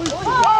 어, 어, 어.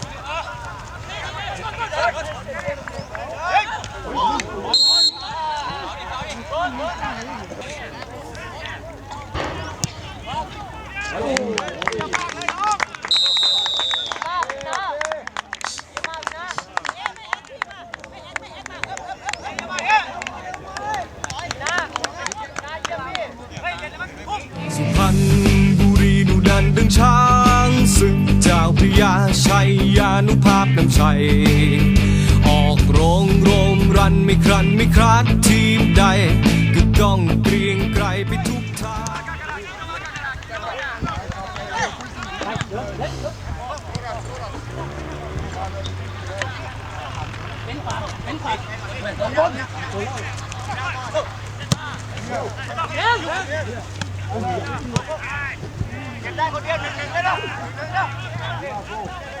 น้ำใจออกโรงโรมรันไม่ครันไม่ครัดทีมใดก็ต้องเกรียงไกรไปทุกทางเดียวหนึ่งหนึ่งาหนึ่งหนึ่ง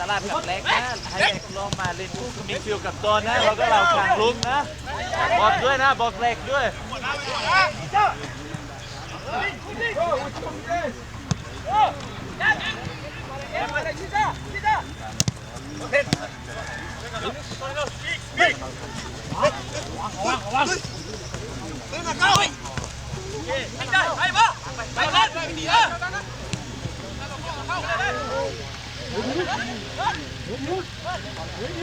สลัดกับแรงนะ ให้เแ็กลองมาเล่นคู่กับมิดฟิลกับตอนนะ เราก็เราขลางลุกนะ บอกด้วยนะ บอกแรกด้วยเ Раз,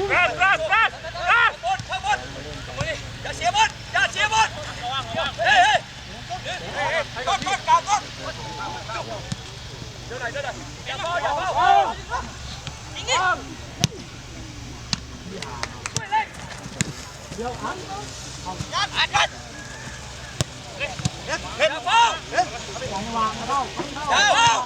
раз, раз, раз! Ra xía bớt, ra dạ, xía bớt. Ê ê. Con con cả con. Đưa này, đưa này. Dạ bao, dạ bao. Chính đi. Quay lên. Điều hắn. Nhát hắn lên. Dạ bao. Dạ bao. Dạ bao.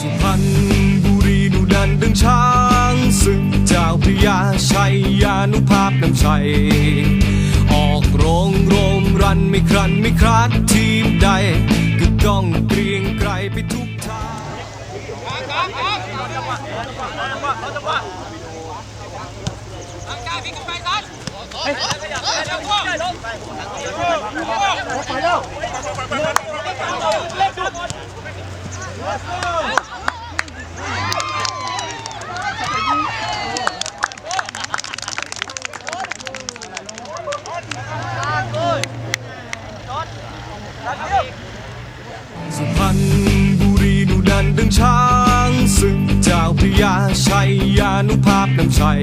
สุพรรณบุรีดูดันดึงช้างศึกเจ้าพยาชัยยานุภาพน้ำชัยออกโรงโรมรันไม่ครันไม่ครัดทีมใดก็ต้องเกรียงไกรไปทุกทางเฮ้ยนบุรีดูดันดึงช้างศึกเจ้าพญยาชัยยานุภาพน้ำชัย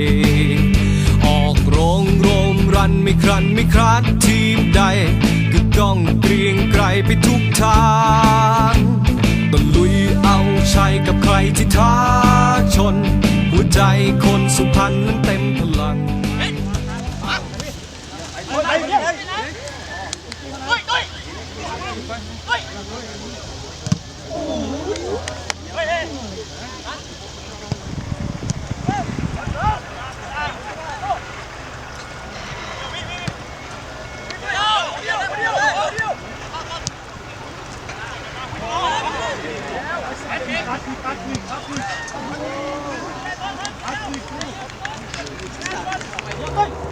ออกโรงโรมรันไม่ครันไม่ครัดทีมใดก็ต้องเกรียงไกรไปทุกทางตะลุยเอาชัยกับใครที่ท้าชนหัวใจคนสุพรรณは